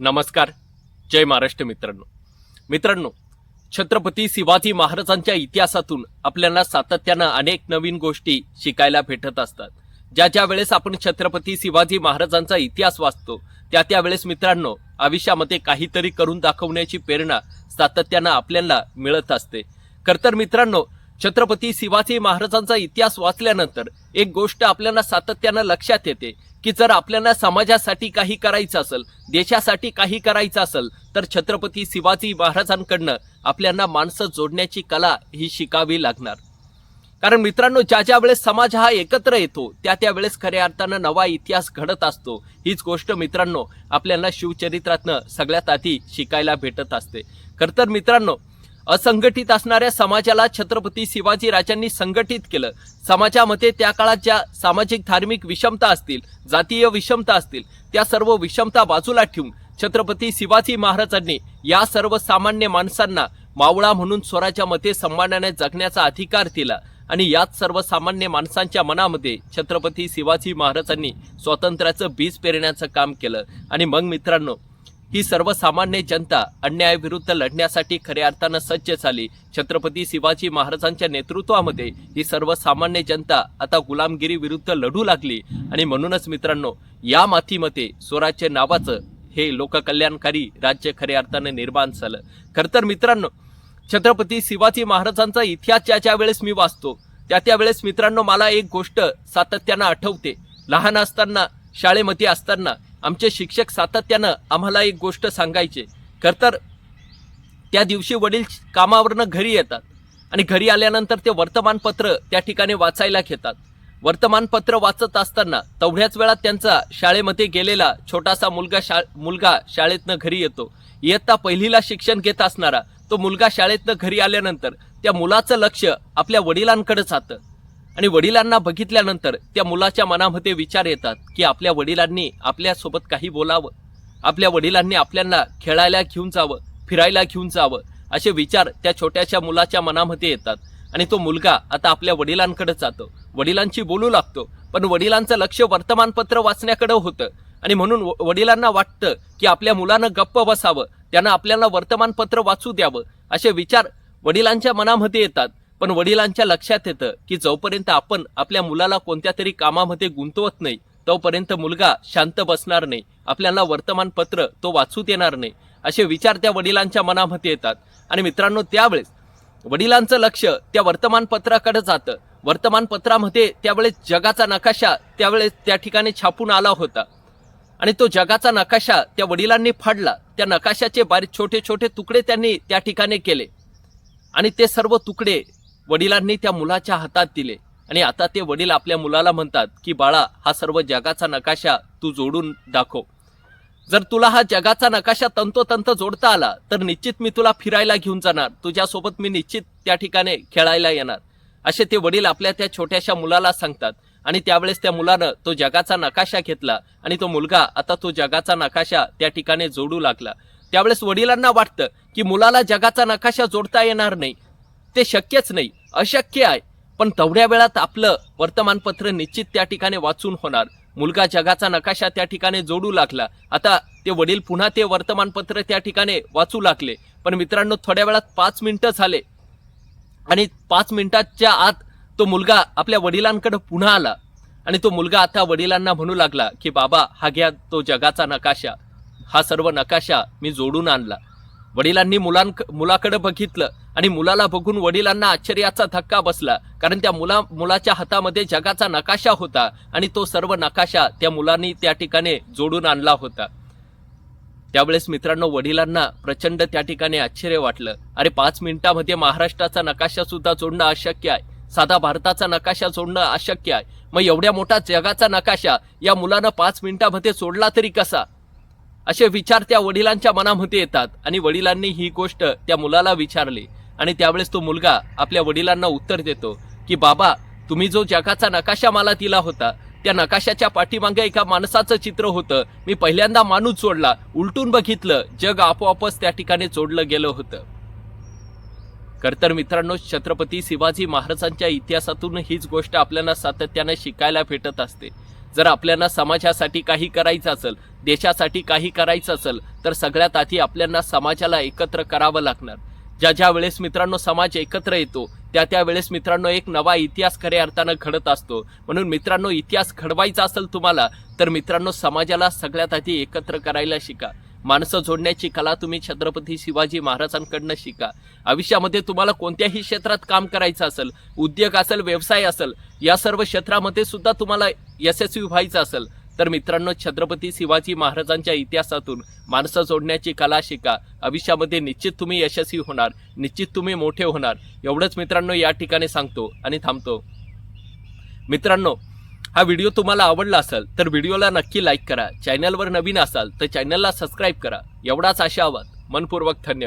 नमस्कार. जय महाराष्ट्र मित्रांनो. मित्रांनो छत्रपती शिवाजी महाराजांच्या इतिहासातून आपल्याला सातत्यानं अनेक नवीन गोष्टी शिकायला भेटत असतात. ज्या ज्या वेळेस आपण छत्रपती शिवाजी महाराजांचा इतिहास वाचतो त्या त्या वेळेस मित्रांनो आयुष्यामध्ये काहीतरी करून दाखवण्याची प्रेरणा सातत्यानं आपल्याला मिळत असते. खरं तर मित्रांनो छत्रपती शिवाजी महाराजांचा इतिहास वाचल्यानंतर एक गोष्ट आपल्याला सातत्यानं लक्षात येते की जर आपल्याला समाजासाठी काही करायचं असेल देशासाठी काही करायचं असेल तर छत्रपती शिवाजी महाराजांकडनं आपल्याला माणसं जोडण्याची कला ही शिकावी लागणार. कारण मित्रांनो ज्या ज्या वेळेस समाज हा एकत्र येतो त्या त्या वेळेस खऱ्या अर्थानं नवा इतिहास घडत असतो. हीच गोष्ट मित्रांनो आपल्याला शिवचरित्रातनं सगळ्यात आधी शिकायला भेटत असते. खरं तर मित्रांनो असंघटित असणाऱ्या समाजाला छत्रपती शिवाजी राजांनी संघटित केलं. समाजामध्ये त्या काळात ज्या सामाजिक धार्मिक विषमता असतील जातीय विषमता असतील त्या सर्व विषमता बाजूला ठेवून छत्रपती शिवाजी महाराजांनी या सर्व सामान्य माणसांना मावळा म्हणून स्वराज्यामध्ये सन्मानाने जगण्याचा अधिकार दिला आणि याच सर्वसामान्य माणसांच्या मनामध्ये छत्रपती शिवाजी महाराजांनी स्वातंत्र्याचं बीज पेरण्याचं काम केलं. आणि मग मित्रांनो ही सर्वसामान्य जनता अन्यायाविरुद्ध लढण्यासाठी खऱ्या अर्थानं सज्ज झाली. छत्रपती शिवाजी महाराजांच्या नेतृत्वामध्ये ही सर्वसामान्य जनता आता गुलामगिरी विरुद्ध लढू लागली. आणि म्हणूनच मित्रांनो या मातीमध्ये स्वराज्य नावाचं हे लोककल्याणकारी राज्य खऱ्या अर्थानं निर्माण झालं. खरं तर मित्रांनो छत्रपती शिवाजी महाराजांचा इतिहास ज्या ज्या वेळेस मी वाचतो त्या त्यावेळेस मित्रांनो मला एक गोष्ट सातत्यानं आठवते. लहान असताना शाळेमध्ये असताना आमचे शिक्षक सातत्यानं आम्हाला एक गोष्ट सांगायचे. खरं तर त्या दिवशी वडील कामावरनं घरी येतात आणि घरी आल्यानंतर ते वर्तमानपत्र त्या ठिकाणी वाचायला घेतात. वर्तमानपत्र वाचत असताना तेवढ्याच वेळात त्यांचा शाळेमध्ये गेलेला छोटासा मुलगा शा मुलगा शाळेतनं घरी येतो. इयत्ता पहिलीला शिक्षण घेत असणारा तो मुलगा शाळेतनं घरी आल्यानंतर त्या मुलाचं लक्ष आपल्या वडिलांकडे जातं. आणि वडिलांना बघितल्यानंतर त्या मुलाच्या मनामध्ये विचार येतात की आपल्या वडिलांनी आपल्यासोबत काही बोलावं. आपल्या वडिलांनी आपल्याला खेळायला घेऊन जावं फिरायला घेऊन जावं असे विचार त्या छोट्याशा मुलाच्या मनामध्ये येतात. आणि तो मुलगा आता आपल्या वडिलांकडे जातो. वडिलांशी बोलू लागतो पण वडिलांचं लक्ष वर्तमानपत्र वाचण्याकडे होतं. आणि म्हणून वडिलांना वाटतं की आपल्या मुलानं गप्प बसावं त्यानं आपल्याला वर्तमानपत्र वाचू द्यावं असे विचार वडिलांच्या मनामध्ये येतात. पण वडिलांच्या लक्षात येतं की जोपर्यंत आपण आपल्या मुलाला कोणत्या तरी कामामध्ये गुंतवत नाही तोपर्यंत मुलगा शांत बसणार नाही आपल्याला वर्तमानपत्र तो वाचू देणार नाही असे विचार त्या वडिलांच्या मनामध्ये येतात. आणि मित्रांनो त्यावेळेस वडिलांचं लक्ष त्या वर्तमानपत्राकडे जातं. वर्तमानपत्रामध्ये त्यावेळेस जगाचा नकाशा त्यावेळेस त्या ठिकाणी छापून आला होता. आणि तो जगाचा नकाशा त्या वडिलांनी फाडला. त्या नकाशाचे बारीक छोटे छोटे तुकडे त्यांनी त्या ठिकाणी केले. आणि ते सर्व तुकडे वडिलांनी त्या मुलाच्या हातात दिले. आणि आता ते वडील आपल्या मुलाला म्हणतात की बाळा हा सर्व जगाचा नकाशा तू जोडून दाखव. जर तुला हा जगाचा नकाशा तंतोतंत जोडता आला तर निश्चित मी तुला फिरायला घेऊन जाणार. तुझ्यासोबत मी निश्चित त्या ठिकाणी खेळायला येणार. असे ते वडील आपल्या त्या छोट्याशा मुलाला सांगतात. आणि त्यावेळेस त्या मुलानं तो जगाचा नकाशा घेतला आणि तो मुलगा आता तो जगाचा नकाशा त्या ठिकाणी जोडू लागला. त्यावेळेस वडिलांना वाटतं की मुलाला जगाचा नकाशा जोडता येणार नाही. ते शक्यच नाही अशक्य आहे. पण तेवढ्या वेळात आपलं वर्तमानपत्र निश्चित त्या ठिकाणी वाचून होणार. मुलगा जगाचा नकाशा त्या ठिकाणी जोडू लागला. आता ते वडील पुन्हा ते वर्तमानपत्र त्या ठिकाणी वाचू लागले. पण मित्रांनो थोड्या वेळात पाच मिनिटं झाले. आणि पाच मिनिटाच्या आत तो मुलगा आपल्या वडिलांकडे पुन्हा आला. आणि तो मुलगा आता वडिलांना म्हणू लागला की बाबा हा घ्या तो जगाचा नकाशा. हा सर्व नकाशा मी जोडून आणला. वडिलांनी मुलां मुलाकडे बघितलं आणि मुलाला बघून वडिलांना आश्चर्याचा धक्का बसला. कारण त्या मुला मुलाच्या हातामध्ये जगाचा नकाशा होता आणि तो सर्व नकाशा त्या मुलांनी त्या ठिकाणी जोडून आणला होता. त्यावेळेस मित्रांनो वडिलांना प्रचंड त्या ठिकाणी आश्चर्य वाटलं. अरे पाच मिनिटामध्ये महाराष्ट्राचा नकाशा सुद्धा जोडणं अशक्य आहे. साधा भारताचा नकाशा जोडणं अशक्य आहे. मग एवढ्या मोठा जगाचा नकाशा या मुलानं पाच मिनिटामध्ये सोडला तरी कसा? असे विचार त्या वडिलांच्या मनामध्ये येतात आणि वडिलांनी ही गोष्ट त्या मुलाला विचारली आणि त्यावेळेस तो मुलगा आपल्या वडिलांना उत्तर देतो की बाबा तुम्ही जो जगाचा नकाशा मला दिला होता त्या नकाशाच्या पाठीमागे एका माणसाचं चित्र होतं. मी पहिल्यांदा माणूस जोडला उलटून बघितलं जग आपोआपच त्या ठिकाणी जोडलं गेलं होतं. खरं तर मित्रांनो छत्रपती शिवाजी महाराजांच्या इतिहासातून हीच गोष्ट आपल्याला सातत्याने शिकायला भेटत असते. जर आपल्याला समाजासाठी काही करायचं असेल देशासाठी काही करायचं असेल तर सगळ्यात आधी आपल्याला समाजाला एकत्र करावं लागणार. ज्या ज्या वेळेस मित्रांनो समाज एकत्र येतो त्या त्या वेळेस मित्रांनो एक नवा इतिहास खऱ्या अर्थानं घडत असतो. म्हणून मित्रांनो इतिहास घडवायचा असेल तुम्हाला तर मित्रांनो समाजाला सगळ्यात आधी एकत्र करायला शिका. माणसं जोडण्याची कला तुम्ही छत्रपती शिवाजी महाराजांकडनं शिका. आयुष्यामध्ये तुम्हाला कोणत्याही क्षेत्रात काम करायचं असेल उद्योग असेल व्यवसाय असेल या सर्व क्षेत्रामध्ये सुद्धा तुम्हाला यशस्वी व्हायचं असेल तर मित्रांनो छत्रपती शिवाजी महाराजांच्या इतिहासातून माणसं जोडण्याची कला शिका. आयुष्यामध्ये निश्चित तुम्ही यशस्वी होणार निश्चित तुम्ही मोठे होणार. एवढंच मित्रांनो या ठिकाणी सांगतो आणि थांबतो. मित्रांनो हा व्हिडिओ तुम्हाला आवडला असेल तर व्हिडिओला नक्की लाईक करा. चॅनलवर नवीन असाल तर चॅनलला सबस्क्राईब करा. एवढाच आशावाद. मनपूर्वक धन्यवाद.